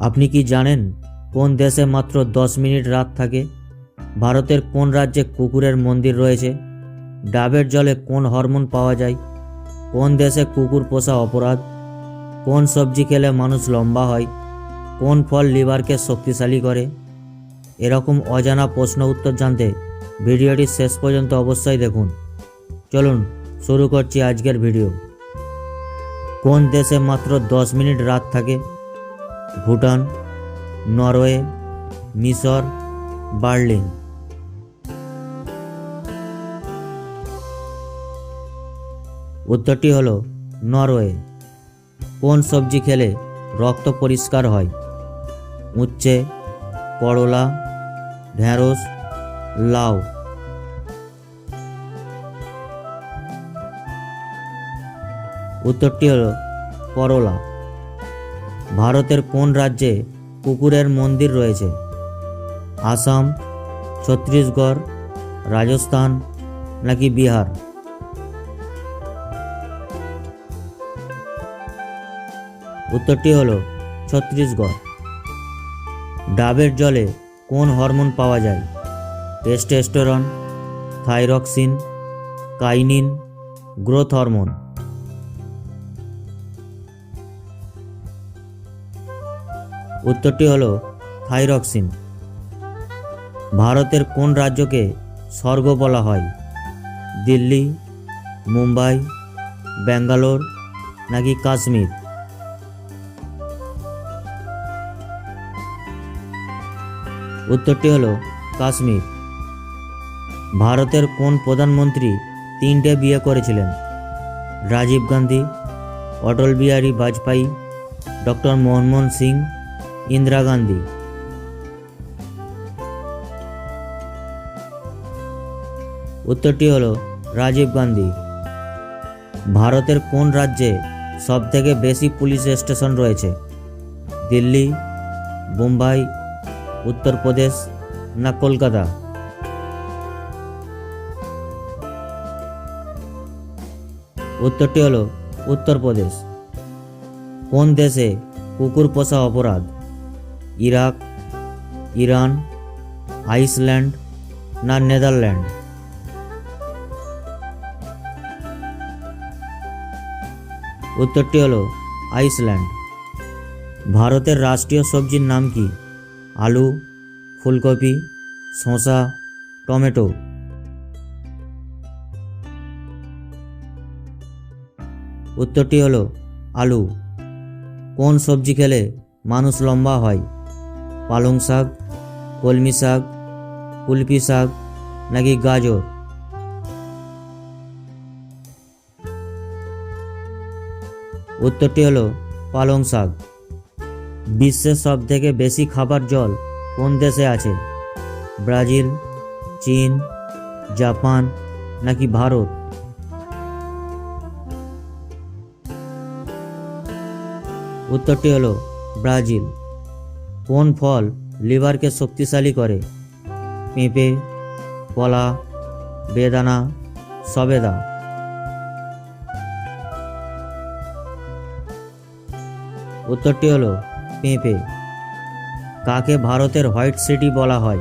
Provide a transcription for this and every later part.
আপনি কি জানেন কোন দেশে মাত্র দশ মিনিট রাত থাকে? ভারতের কোন রাজ্যে কুকুরের মন্দির রয়েছে? ডাবের জলে কোন হরমোন পাওয়া যায়? কোন দেশে কুকুর পোষা অপরাধ? কোন সবজি খেলে মানুষ লম্বা হয়? কোন ফল লিভারকে শক্তিশালী করে? এরকম অজানা প্রশ্ন উত্তর জানতে ভিডিওটি শেষ পর্যন্ত অবশ্যই দেখুন। চলুন, শুরু করছি আজকের ভিডিও। কোন দেশে মাত্র দশ মিনিট রাত থাকে? ভুটান, নরওয়ে, মিশর, বার্লিন। উত্তরটি হলো নরওয়ে। কোন সবজি খেলে রক্ত পরিষ্কার হয়? উচ্ছে, করলা ঢ্যাঁড়স লাউ। উত্তরটি হলো করলা। ভারতের কোন রাজ্যে কুকুরের মন্দির রয়েছে? আসাম, ছত্তিশগড়, রাজস্থান নাকি বিহার? উত্তরটি হলো ছত্তিশগড়। ডাবের জলে কোন হরমোন পাওয়া যায়? Testosterone, thyroxine, কাইনিন, growth hormone. উত্তরটি হলো থাইরক্সিন। ভারতের কোন রাজ্যকে স্বর্গ বলা হয়? দিল্লি, মুম্বাই, ব্যাঙ্গালোর নাকি কাশ্মীর? উত্তরটি হলো কাশ্মীর। ভারতের কোন প্রধানমন্ত্রী তিনটে বিয়ে করেছিলেন? রাজীব গান্ধী, অটল বিহারী বাজপেয়ী, ডক্টর মনমোহন সিং ইন্দিরা গান্ধী। উত্তরটি হলো রাজীব গান্ধী। ভারতের কোন রাজ্যে সবথেকে বেশি পুলিশ স্টেশন রয়েছে? দিল্লি, মুম্বাই, উত্তরপ্রদেশ না কলকাতা? উত্তরটি হলো উত্তরপ্রদেশ। কোন দেশে কুকুর পোষা অপরাধ? ইরাক, ইরান, আইসল্যান্ড না নেদারল্যান্ড? উত্তরটি হলো আইসল্যান্ড। ভারতের রাষ্ট্রীয় সবজির নাম কি? আলু, ফুলকপি, শসা, টমেটো। উত্তরটি হলো আলু। কোন সবজি খেলে মানুষ লম্বা হয়? পালং শাক, কলমি শাক কুলপি শাক, নাকি গাজর? উত্তরটি হলো পালং শাক। বিশ্বের সব থেকে বেশি খাবার জল কোন দেশে আছে? ব্রাজিল, চীন, জাপান, নাকি ভারত? উত্তরটি হলো ব্রাজিল। কোন ফল লিভারকে শক্তিশালী করে? পেঁপে, কলা, বেদানা, সবেদা। উত্তরটি হলো পেঁপে। কাকে ভারতের হোয়াইট সিটি বলা হয়?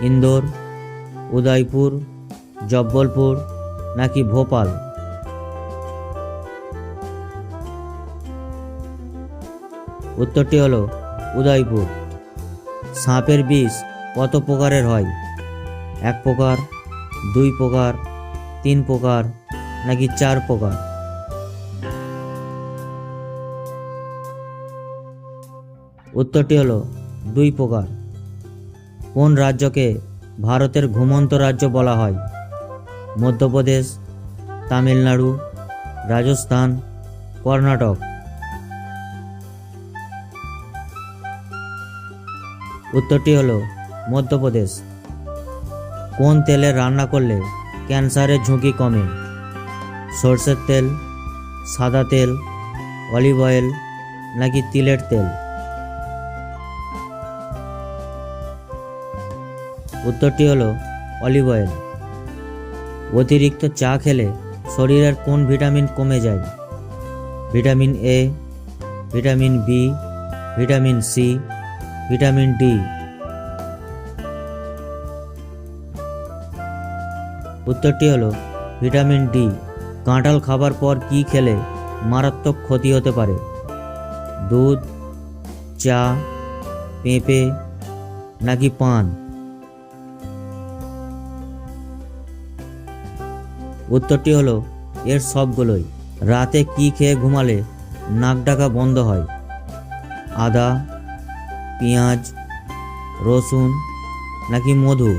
ইন্দোর, উদয়পুর, জব্বলপুর নাকি ভোপাল? উত্তরটি হলো উদয়পুর। সাপের বিষ কত প্রকারের হয়? এক প্রকার, দুই প্রকার, তিন প্রকার, নাকি চার প্রকার? উত্তরটি হলো দুই প্রকার। কোন রাজ্যকে ভারতের ঘুমন্ত রাজ্য বলা হয়? মধ্যপ্রদেশ, তামিলনাড়ু, রাজস্থান, কর্ণাটক। উত্তরটি হলো মধ্যপ্রদেশ। কোন তেলে রান্না করলে ক্যান্সারের ঝুঁকি কমে? সর্ষের তেল, সাদা তেল, অলিভ অয়েল নাকি তিলের তেল? উত্তরটি হলো অলিভ অয়েল। অতিরিক্ত চা খেলে শরীরের কোন ভিটামিন কমে যায়? Vitamin A, vitamin B, vitamin C vitamin D. উত্তরটি হলো ভিটামিন ডি। কাঁঠাল খাবার পর কি খেলে মারাত্মক ক্ষতি হতে পারে? দুধ, চা, পেঁপে নাকি পান? উত্তরটি হলো এর সবগুলোই। রাতে কি খেয়ে ঘুমালে নাক ডাকা বন্ধ হয়? আদা পেঁয়াজ, রসুন নাকি মধু?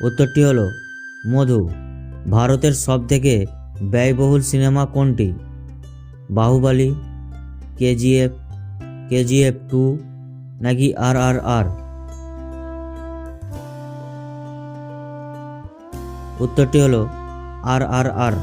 উত্তরটি হলো মধু। ভারতের সবথেকে ব্যয়বহুল সিনেমা কোনটি? বাহুবলী, কেজিএফ কেজিএফ টু নাকি আর আর আর উত্তরটি হলো আর আর আর